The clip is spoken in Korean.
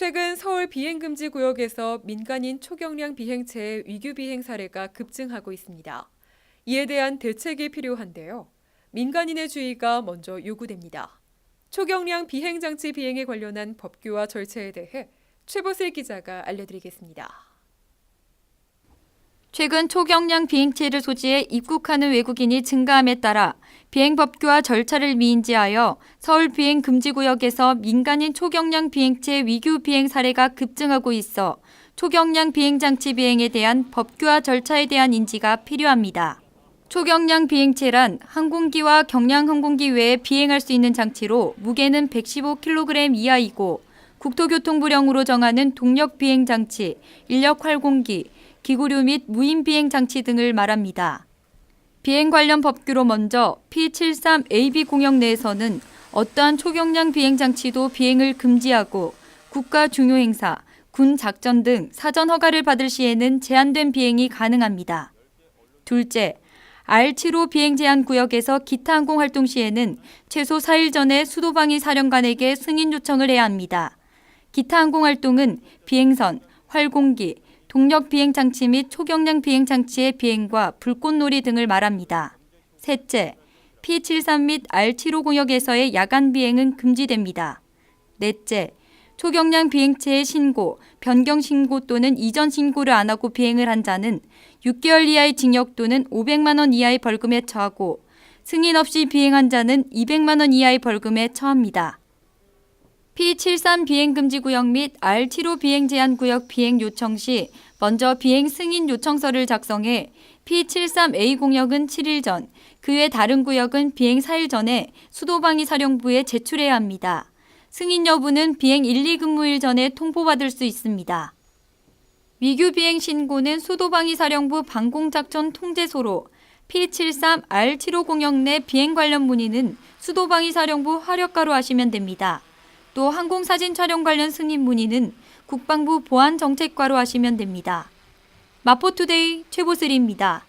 최근 서울 비행금지 구역에서 민간인 초경량 비행체의 위규 비행 사례가 급증하고 있습니다. 이에 대한 대책이 필요한데요. 민간인의 주의가 먼저 요구됩니다. 초경량 비행장치 비행에 관련한 법규와 절차에 대해 최보슬 기자가 알려드리겠습니다. 최근 초경량 비행체를 소지해 입국하는 외국인이 증가함에 따라 비행 법규와 절차를 미인지하여 서울 비행 금지 구역에서 민간인 초경량 비행체 위규 비행 사례가 급증하고 있어 초경량 비행 장치 비행에 대한 법규와 절차에 대한 인지가 필요합니다. 초경량 비행체란 항공기와 경량 항공기 외에 비행할 수 있는 장치로 무게는 115kg 이하이고 국토교통부령으로 정하는 동력 비행 장치, 인력 활공기, 기구류 및 무인 비행 장치 등을 말합니다. 비행 관련 법규로 먼저 P73AB 공역 내에서는 어떠한 초경량 비행 장치도 비행을 금지하고 국가 중요 행사, 군 작전 등 사전 허가를 받을 시에는 제한된 비행이 가능합니다. 둘째, R75 비행 제한 구역에서 기타 항공 활동 시에는 최소 4일 전에 수도방위 사령관에게 승인 요청을 해야 합니다. 기타 항공 활동은 비행선, 활공기, 동력 비행 장치 및 초경량 비행 장치의 비행과 불꽃놀이 등을 말합니다. 셋째, P73 및 R75 공역에서의 야간 비행은 금지됩니다. 넷째, 초경량 비행체의 신고, 변경 신고 또는 이전 신고를 안 하고 비행을 한 자는 6개월 이하의 징역 또는 500만 원 이하의 벌금에 처하고 승인 없이 비행한 자는 200만 원 이하의 벌금에 처합니다. P73 비행 금지 구역 및 R75 비행 제한 구역 비행 요청 시 먼저 비행 승인 요청서를 작성해 P73A 공역은 7일 전, 그 외 다른 구역은 비행 4일 전에 수도방위 사령부에 제출해야 합니다. 승인 여부는 비행 1, 2 근무일 전에 통보받을 수 있습니다. 위규 비행 신고는 수도방위 사령부 방공작전 통제소로 P73 R75 공역 내 비행 관련 문의는 수도방위 사령부 화력가로 하시면 됩니다. 또 항공사진 촬영 관련 승인 문의는 국방부 보안정책과로 하시면 됩니다. 마포투데이 최보슬입니다.